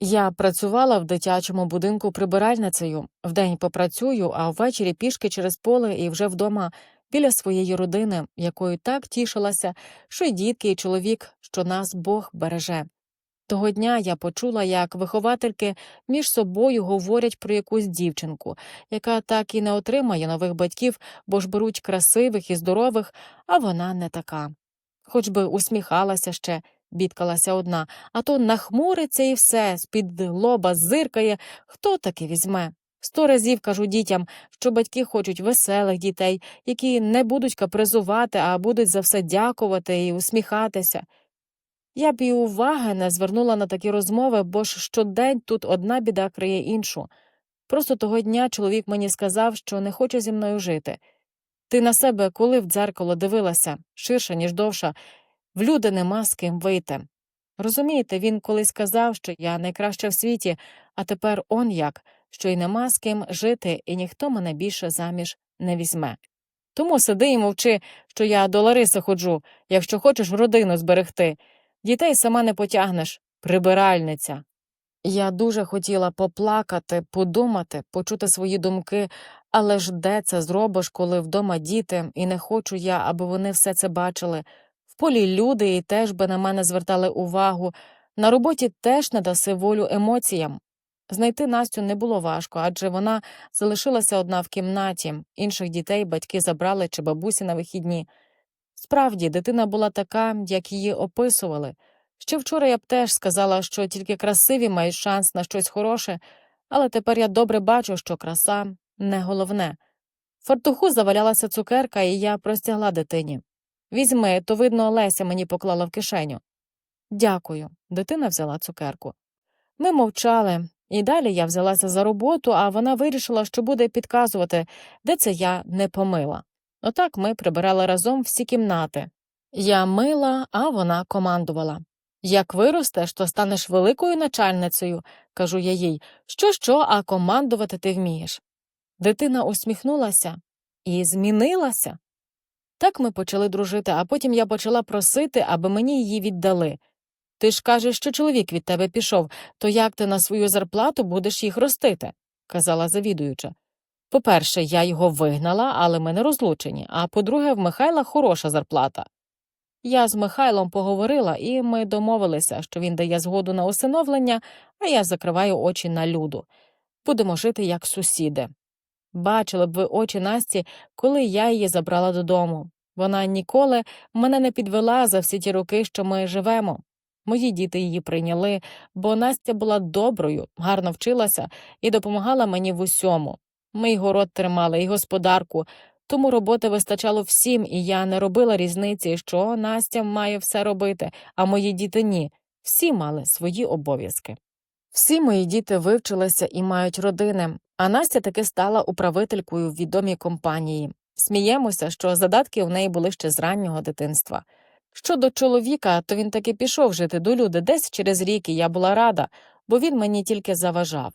Я працювала в дитячому будинку прибиральницею. Вдень попрацюю, а ввечері пішки через поле і вже вдома біля своєї родини, якою так тішилася, що й дітки, і чоловік, що нас Бог береже. Того дня я почула, як виховательки між собою говорять про якусь дівчинку, яка так і не отримає нових батьків, бо ж беруть красивих і здорових, а вона не така. Хоч би усміхалася ще, бідкалася одна, а то нахмуриться і все, з-під лоба зиркає, хто таки візьме. Сто разів кажу дітям, що батьки хочуть веселих дітей, які не будуть капризувати, а будуть за все дякувати і усміхатися. Я б і уваги не звернула на такі розмови, бо ж щодень тут одна біда криє іншу. Просто того дня чоловік мені сказав, що не хоче зі мною жити. Ти на себе коли в дзеркало дивилася, ширша, ніж довша, в люди нема з ким вийти. Розумієте, він колись сказав, що я найкраща в світі, а тепер он як, що й нема з ким жити, і ніхто мене більше заміж не візьме. Тому сиди і мовчи, що я до Лариси ходжу, якщо хочеш родину зберегти. Дітей сама не потягнеш, прибиральниця. Я дуже хотіла поплакати, подумати, почути свої думки, але ж де це зробиш, коли вдома діти, і не хочу я, аби вони все це бачили. В полі люди і теж би на мене звертали увагу. На роботі теж не даси волю емоціям. Знайти Настю не було важко, адже вона залишилася одна в кімнаті, інших дітей батьки забрали чи бабусі на вихідні. Справді, дитина була така, як її описували. Ще вчора я б теж сказала, що тільки красиві мають шанс на щось хороше, але тепер я добре бачу, що краса не головне. В фартуху завалялася цукерка, і я простягла дитині. Візьми, то, видно, Леся мені поклала в кишеню. Дякую. Дитина взяла цукерку. Ми мовчали, і далі я взялася за роботу, а вона вирішила, що буде підказувати, де це я не помила. Отак ми прибирали разом всі кімнати. Я мила, а вона командувала. Як виростеш, то станеш великою начальницею, кажу я їй. Що, що, а командувати ти вмієш. Дитина усміхнулася і змінилася. Так ми почали дружити, а потім я почала просити, аби мені її віддали. Ти ж кажеш, що чоловік від тебе пішов, то як ти на свою зарплату будеш їх ростити? казала завідуюча. По-перше, я його вигнала, але ми не розлучені, а по-друге, в Михайла хороша зарплата. Я з Михайлом поговорила, і ми домовилися, що він дає згоду на усиновлення, а я закриваю очі на люду. Будемо жити як сусіди. Бачили б ви очі Насті, коли я її забрала додому. Вона ніколи мене не підвела за всі ті роки, що ми живемо. Мої діти її прийняли, бо Настя була доброю, гарно вчилася і допомагала мені в усьому. Ми й город тримали, і господарку, тому роботи вистачало всім, і я не робила різниці, що Настя має все робити, а мої діти ні. Всі мали свої обов'язки. Всі мої діти вивчилися і мають родини, а Настя таки стала управителькою в відомій компанії. Сміємося, що задатки у неї були ще з раннього дитинства. Щодо чоловіка, то він таки пішов жити до люди десь через рік, і я була рада, бо він мені тільки заважав.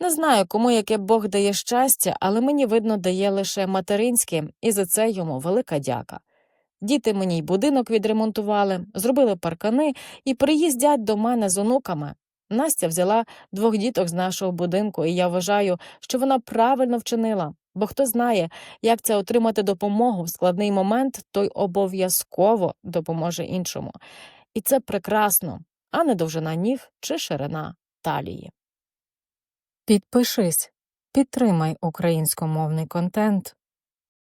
Не знаю, кому яке Бог дає щастя, але мені, видно, дає лише материнське, і за це йому велика дяка. Діти мені й будинок відремонтували, зробили паркани і приїздять до мене з онуками. Настя взяла двох діток з нашого будинку, і я вважаю, що вона правильно вчинила, бо хто знає, як це отримати допомогу в складний момент, той обов'язково допоможе іншому. І це прекрасно, а не довжина ніг чи ширина талії. Підпишись, підтримай українськомовний контент.